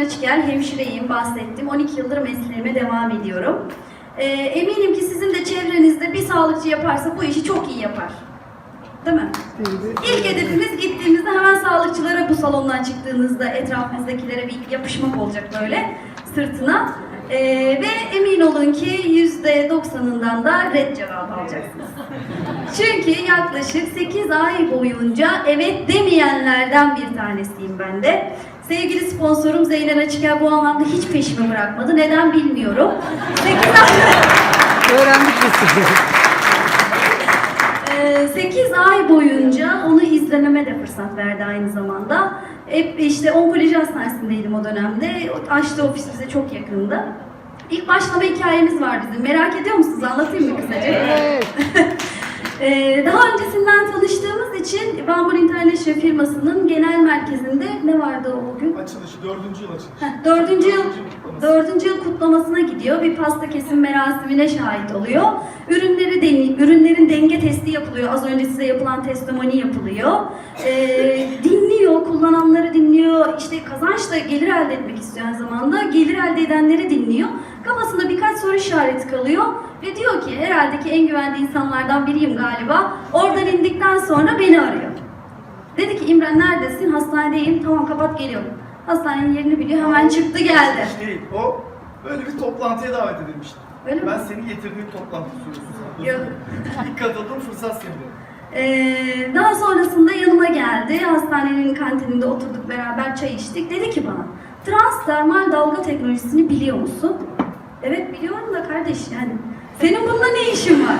Açıkel, hemşireyim, bahsettim. 12 yıldır mesleğime devam ediyorum. Ee, eminim ki sizin de çevrenizde bir sağlıkçı yaparsa bu işi çok iyi yapar. Değil mi? İlk hedefimiz gittiğimizde hemen sağlıkçılara bu salondan çıktığınızda etrafınızdakilere bir yapışmak olacak böyle sırtına. Ee, ve emin olun ki yüzde doksanından da red cevabı alacaksınız. Çünkü yaklaşık 8 ay boyunca evet demeyenlerden bir tanesiyim ben de. Sevgili sponsorum Zeynep Açıkel bu anlamda hiç peşimi bırakmadı. Neden bilmiyorum. 8 ay... Öğrendik biz. 8 Ee, ay boyunca onu izlememe de fırsat verdi aynı zamanda. Hep işte onkoloji hastanesindeydim o dönemde. Açtı ofis bize çok yakındı. İlk başlama hikayemiz var bizim. Merak ediyor musunuz? Anlatayım mı kısaca? Evet. Ee, daha Bambur International firmasının genel merkezinde ne vardı o gün? Açılışı, dördüncü yıl açılışı. Heh, dördüncü yıl, dördüncü yıl kutlamasına gidiyor. Bir pasta kesim merasimine şahit oluyor. Ürünleri deni, ürünlerin denge testi yapılıyor. Az önce size yapılan testimoni yapılıyor. Ee, dinliyor, kullananları dinliyor. İşte kazançla gelir elde etmek aynı zamanda. Gelir elde edenleri dinliyor. Kafasında birkaç soru işareti kalıyor. Ve diyor ki herhalde ki en güvenli insanlardan biriyim galiba. Oradan indikten sonra beni arıyor. Dedi ki İmren neredesin? Hastanedeyim. Tamam kapat geliyorum. Hastanenin yerini biliyor. Hemen çıktı geldi. İş değil. O böyle bir toplantıya davet edilmişti. Öyle mi? ben seni getirdiğim toplantı sana. Yok. İlk katıldığım fırsat senin. Ee, daha sonrasında yanıma geldi. Hastanenin kantininde oturduk beraber çay içtik. Dedi ki bana transdermal dalga teknolojisini biliyor musun? Evet biliyorum da kardeş yani. Senin bununla ne işin var?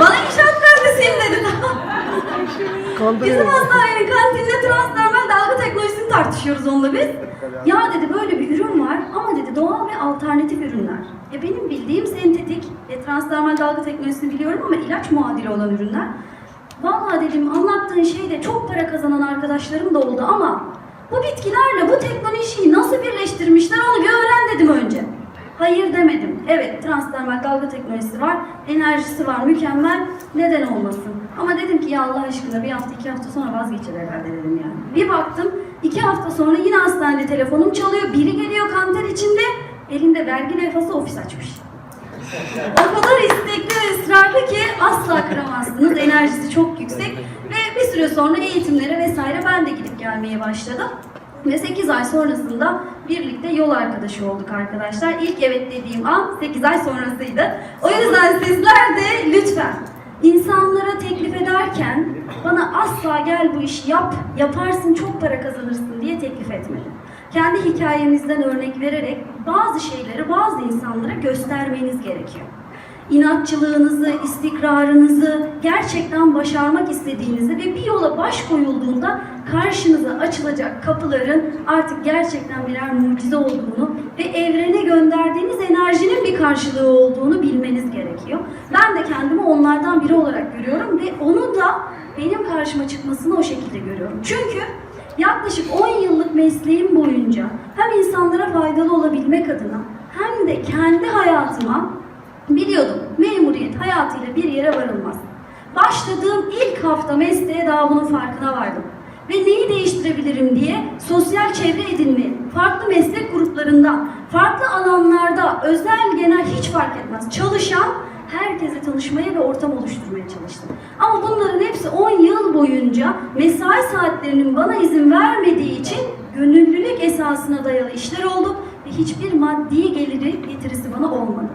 bana inşaat mühendisiyim dedi. Bizim hastanenin kantininde transdermal dalga teknolojisini tartışıyoruz onunla biz. Ya dedi böyle bir ürün var ama dedi doğal ve alternatif ürünler. E benim bildiğim sentetik, e, transdermal dalga teknolojisini biliyorum ama ilaç muadili olan ürünler. Vallahi dedim anlattığın şeyde çok para kazanan arkadaşlarım da oldu ama bu bitkilerle bu teknolojiyi nasıl birleştirmişler onu bir öğren dedim önce. Hayır demedim. Evet transdermal dalga teknolojisi var, enerjisi var, mükemmel. Neden olmasın? Ama dedim ki ya Allah aşkına bir hafta iki hafta sonra vazgeçer herhalde dedim yani. Bir baktım iki hafta sonra yine hastanede telefonum çalıyor. Biri geliyor kanter içinde elinde vergi levhası ofis açmış. O kadar istekli ve ısrarlı ki asla kıramazsınız. Enerjisi çok yüksek. Ve bir süre sonra eğitimlere vesaire ben de gidip gelmeye başladım. Ve 8 ay sonrasında birlikte yol arkadaşı olduk arkadaşlar. İlk evet dediğim an 8 ay sonrasıydı. O yüzden sizler de lütfen insanlara teklif ederken bana asla gel bu işi yap, yaparsın çok para kazanırsın diye teklif etmedim. Kendi hikayemizden örnek vererek bazı şeyleri bazı insanlara göstermeniz gerekiyor inatçılığınızı, istikrarınızı, gerçekten başarmak istediğinizi ve bir yola baş koyulduğunda karşınıza açılacak kapıların artık gerçekten birer mucize olduğunu ve evrene gönderdiğiniz enerjinin bir karşılığı olduğunu bilmeniz gerekiyor. Ben de kendimi onlardan biri olarak görüyorum ve onu da benim karşıma çıkmasını o şekilde görüyorum. Çünkü yaklaşık 10 yıllık mesleğim boyunca hem insanlara faydalı olabilmek adına hem de kendi hayatıma Biliyordum memuriyet hayatıyla bir yere varılmaz. Başladığım ilk hafta mesleğe daha bunun farkına vardım. Ve neyi değiştirebilirim diye sosyal çevre edinmeyi, farklı meslek gruplarında, farklı alanlarda, özel genel hiç fark etmez çalışan herkese tanışmaya ve ortam oluşturmaya çalıştım. Ama bunların hepsi 10 yıl boyunca mesai saatlerinin bana izin vermediği için gönüllülük esasına dayalı işler oldu ve hiçbir maddi geliri getirisi bana olmadı.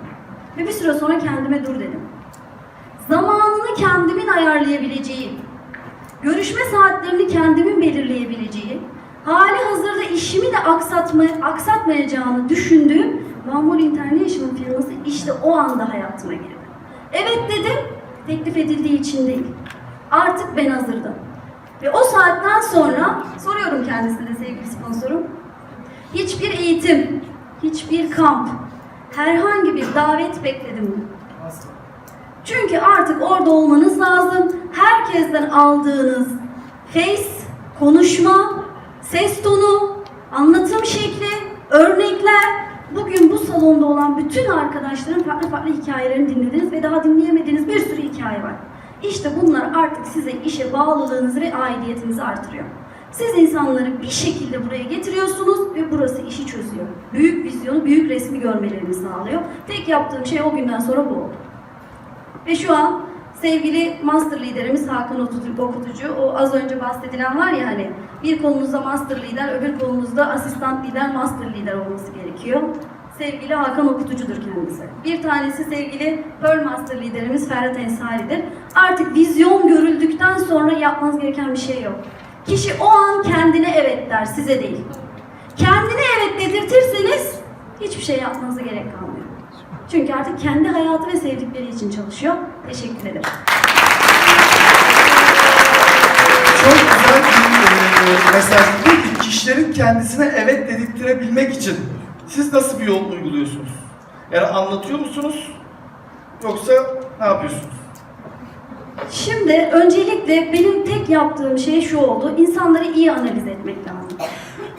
Ve bir süre sonra kendime dur dedim. Zamanını kendimin ayarlayabileceği, görüşme saatlerini kendimin belirleyebileceği, hali hazırda işimi de aksatma, aksatmayacağını düşündüğüm One International firması işte o anda hayatıma girdi. Evet dedim, teklif edildiği için değil. Artık ben hazırdım. Ve o saatten sonra soruyorum kendisine sevgili sponsorum. Hiçbir eğitim, hiçbir kamp, herhangi bir davet bekledim mi? Asla. Çünkü artık orada olmanız lazım. Herkesten aldığınız face, konuşma, ses tonu, anlatım şekli, örnekler bugün bu salonda olan bütün arkadaşların farklı farklı hikayelerini dinlediniz ve daha dinleyemediğiniz bir sürü hikaye var. İşte bunlar artık size işe bağlılığınızı ve aidiyetinizi artırıyor. Siz insanları bir şekilde buraya getiriyorsunuz ve burası işi çözüyor. Büyük vizyonu, büyük resmi görmelerini sağlıyor. Tek yaptığım şey o günden sonra bu oldu. Ve şu an sevgili master liderimiz Hakan Okutucu, o az önce bahsedilen var ya hani bir kolunuzda master lider, öbür kolunuzda asistan lider, master lider olması gerekiyor. Sevgili Hakan Okutucu'dur kendisi. Bir tanesi sevgili Pearl Master liderimiz Ferhat Ensari'dir. Artık vizyon görüldükten sonra yapmanız gereken bir şey yok. Kişi o an kendine evet der, size değil. Kendine evet dedirtirseniz hiçbir şey yapmanıza gerek kalmıyor. Çünkü artık kendi hayatı ve sevdikleri için çalışıyor. Teşekkür ederim. Çok güzel bir mesaj. Peki kişilerin kendisine evet dedirttirebilmek için siz nasıl bir yol uyguluyorsunuz? Yani anlatıyor musunuz? Yoksa ne yapıyorsunuz? Şimdi öncelikle benim tek yaptığım şey şu oldu. İnsanları iyi analiz etmek lazım.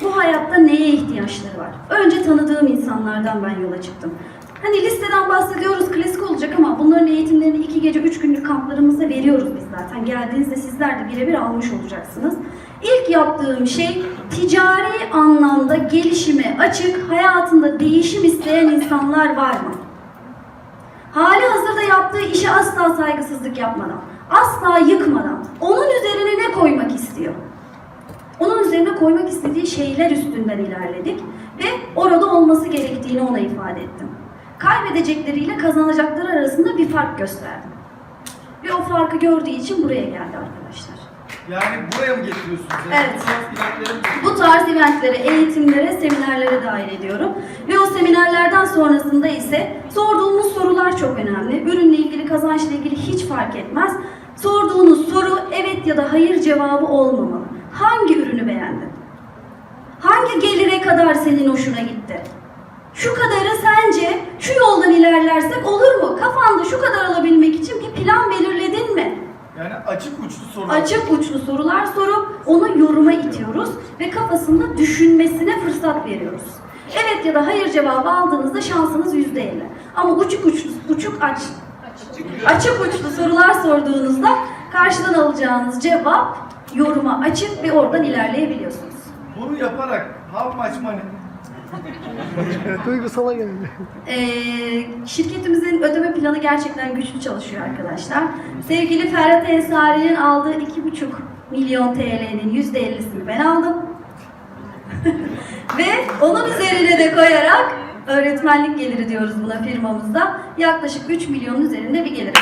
Bu hayatta neye ihtiyaçları var? Önce tanıdığım insanlardan ben yola çıktım. Hani listeden bahsediyoruz, klasik olacak ama bunların eğitimlerini iki gece, üç günlük kamplarımızda veriyoruz biz zaten. Geldiğinizde sizler de birebir almış olacaksınız. İlk yaptığım şey ticari anlamda gelişime açık, hayatında değişim isteyen insanlar var mı? Hali hazırda yaptığı işe asla saygısızlık yapmadan, asla yıkmadan, onun üzerine ne koymak istiyor? Onun üzerine koymak istediği şeyler üstünden ilerledik ve orada olması gerektiğini ona ifade ettim. Kaybedecekleriyle kazanacakları arasında bir fark gösterdim. Ve o farkı gördüğü için buraya geldi arkadaşlar. Yani buraya mı getiriyorsunuz? Yani Evet. tarz? Bu tarz eventlere, eğitimlere, seminerlere dahil ediyorum. Ve o seminerlerden sonrasında ise sorduğumuz sorular çok önemli. Ürünle ilgili, kazançla ilgili hiç fark etmez. Sorduğunuz soru evet ya da hayır cevabı olmamalı. Hangi ürünü beğendin? Hangi gelire kadar senin hoşuna gitti? Şu kadarı sence şu yoldan ilerlersek olur mu? Kafanda şu kadar alabilmek için bir plan belirledin mi? Yani açık uçlu sorular. Açık uçlu sorular sorup onu yoruma itiyoruz ve kafasında düşünmesine fırsat veriyoruz. Evet ya da hayır cevabı aldığınızda şansınız yüzde elli. Ama uçuk uçlu, uçuk aç, açık uçlu sorular sorduğunuzda karşıdan alacağınız cevap yoruma açık ve oradan ilerleyebiliyorsunuz. Bunu yaparak how much money? Duygusala geldi. Ee, şirketimizin ödeme planı gerçekten güçlü çalışıyor arkadaşlar. Sevgili Ferhat Ensari'nin aldığı 2,5 milyon TL'nin %50'sini ben aldım. Ve onun üzerine de koyarak öğretmenlik geliri diyoruz buna firmamızda. Yaklaşık 3 milyonun üzerinde bir gelir.